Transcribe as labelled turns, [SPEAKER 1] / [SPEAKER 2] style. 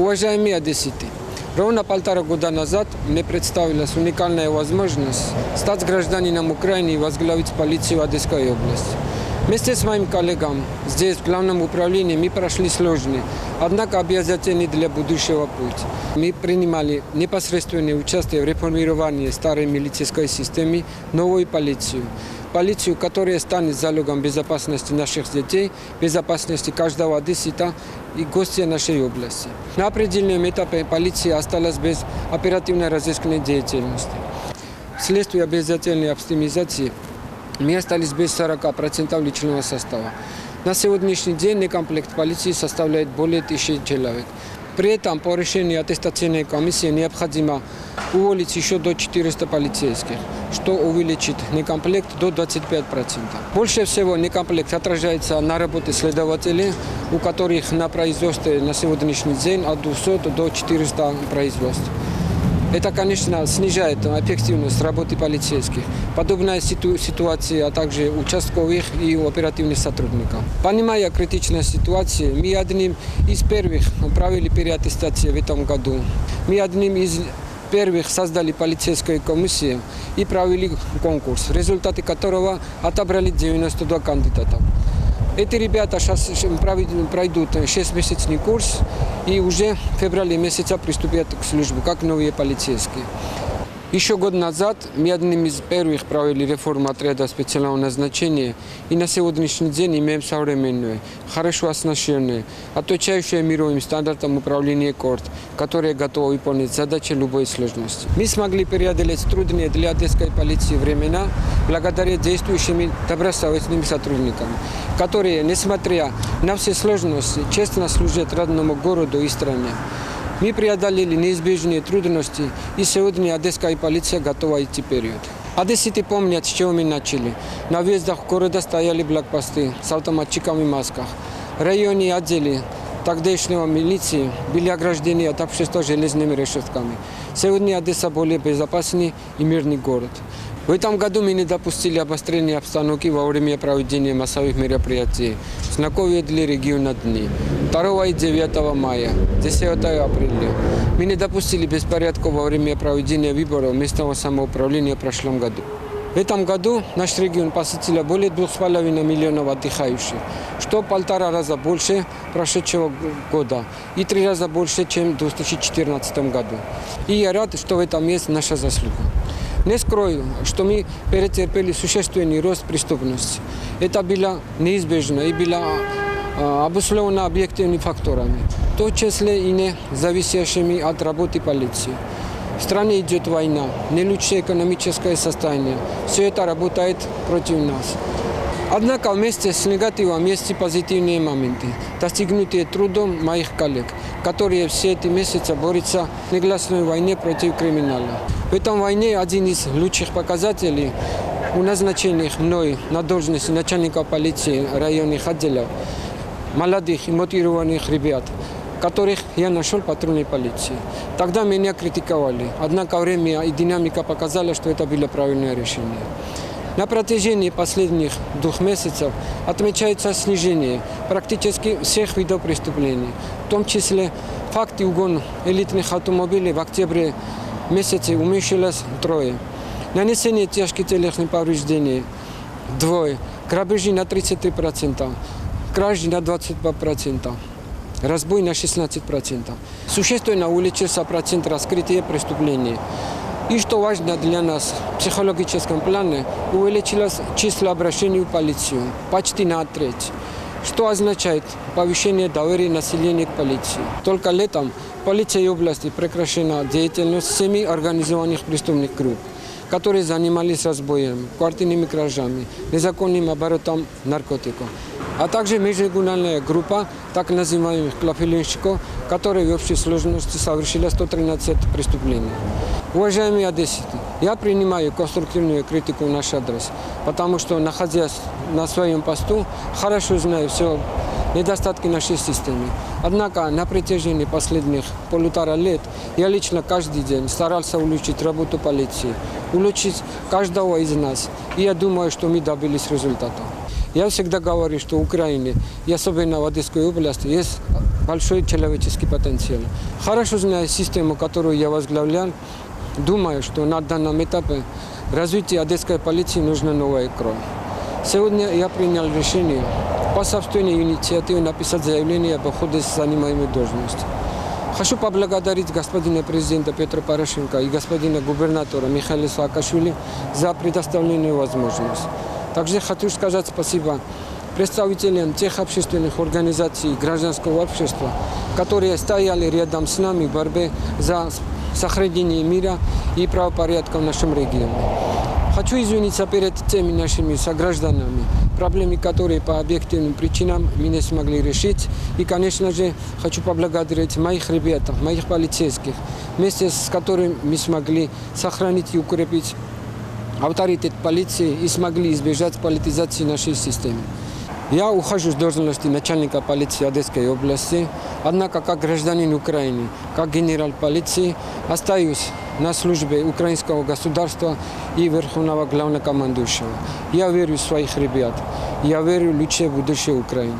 [SPEAKER 1] Уважаемые одесситы, ровно полтора года назад мне представилась уникальная возможность стать гражданином Украины и возглавить полицию Одесской области. Вместе с моим коллегам здесь, в главном управлении, мы прошли сложный, однако обязательный для будущего путь. Мы принимали непосредственное участие в реформировании старой милицейской системы, новой полицию. Полицию, которая станет залогом безопасности наших детей, безопасности каждого одессита и гостя нашей области. На определенном этапе полиция осталась без оперативной разыскной деятельности. Вследствие обязательной оптимизации мы остались без 40% личного состава. На сегодняшний день некомплект полиции составляет более тысячи человек. При этом по решению аттестационной комиссии необходимо уволить еще до 400 полицейских, что увеличит некомплект до 25%. Больше всего некомплект отражается на работе следователей, у которых на производстве на сегодняшний день от 200 до 400 производств. Это, конечно, снижает эффективность работы полицейских. Подобная ситу- ситуация, а также участковых и оперативных сотрудников. Понимая критичность ситуации, мы одним из первых провели переаттестацию в этом году. Мы одним из первых создали полицейскую комиссию и провели конкурс, результаты которого отобрали 92 кандидата. Эти ребята сейчас пройдут 6-месячный курс и уже в феврале месяца приступят к службе, как новые полицейские. Еще год назад мы одним из первых провели реформу отряда специального назначения и на сегодняшний день имеем современную, хорошо оснащенную, отвечающую мировым стандартам управления корт, которая готова выполнить задачи любой сложности. Мы смогли преодолеть трудные для одесской полиции времена благодаря действующим добросовестным сотрудникам, которые, несмотря на все сложности, честно служат родному городу и стране. Мы преодолели неизбежные трудности, и сегодня одесская полиция готова идти вперед. Одесситы помнят, с чего мы начали. На въездах города стояли блокпосты с автоматчиками в масках. В районе отделе тогдашнего милиции были ограждены от общества железными решетками. Сегодня Одесса более безопасный и мирный город. В этом году мы не допустили обострения обстановки во время проведения массовых мероприятий. Знаковые для региона дни. 2 и 9 мая, 10 апреля. Мы не допустили беспорядков во время проведения выборов местного самоуправления в прошлом году. В этом году наш регион посетило более 2,5 миллионов отдыхающих, что полтора раза больше прошедшего года и три раза больше, чем в 2014 году. И я рад, что в этом есть наша заслуга. Не скројувам што ми перетерпели сушествени рост преступности. Ета била неизбежно и била обусловена објективни факторами, То числе и не зависеше ми од работи полиции. В стране идет война, не лучшее экономическое состояние. Все это работает против нас. Однако вместе с негативом есть и позитивные моменты, достигнутые трудом моих коллег, которые все эти месяцы борются в негласной войне против криминала. В этом войне один из лучших показателей у назначенных мной на должность начальника полиции районных отделов молодых и мотивированных ребят, которых я нашел в патрульной полиции. Тогда меня критиковали, однако время и динамика показали, что это было правильное решение. На протяжении последних двух месяцев отмечается снижение практически всех видов преступлений, в том числе факты угона элитных автомобилей в октябре месяце уменьшилось трое. Нанесение тяжких телесных повреждений – двое. Грабежи на 33%, кражи на 22%, разбой на 16%. Существенно увеличился процент раскрытия преступлений. И что важно для нас, в психологическом плане увеличилось число обращений в полицию почти на треть, что означает повышение доверия населения к полиции. Только летом в полиции области прекращена деятельность семи организованных преступных групп, которые занимались разбоем, квартирными кражами, незаконным оборотом наркотиков а также межрегиональная группа так называемых клофелинщиков, которые в общей сложности совершили 113 преступлений. Уважаемые одесситы, я принимаю конструктивную критику в наш адрес, потому что, находясь на своем посту, хорошо знаю все недостатки нашей системы. Однако на протяжении последних полутора лет я лично каждый день старался улучшить работу полиции, улучшить каждого из нас. И я думаю, что мы добились результата. Я всегда говорю, что в Украине, и особенно в Одесской области, есть большой человеческий потенциал. Хорошо зная систему, которую я возглавлял, думаю, что на данном этапе развития Одесской полиции нужна новая кровь. Сегодня я принял решение по собственной инициативе написать заявление об уходе с занимаемой должности. Хочу поблагодарить господина президента Петра Порошенко и господина губернатора Михаила Саакашвили за предоставленную возможность. Также хочу сказать спасибо представителям тех общественных организаций гражданского общества, которые стояли рядом с нами в борьбе за сохранение мира и правопорядка в нашем регионе. Хочу извиниться перед теми нашими согражданами, проблемы которые по объективным причинам мы не смогли решить. И, конечно же, хочу поблагодарить моих ребят, моих полицейских, вместе с которыми мы смогли сохранить и укрепить авторитет полиции и смогли избежать политизации нашей системы. Я ухожу с должности начальника полиции Одесской области, однако как гражданин Украины, как генерал полиции остаюсь на службе украинского государства и верховного главнокомандующего. Я верю в своих ребят, я верю в лучшее будущее Украины.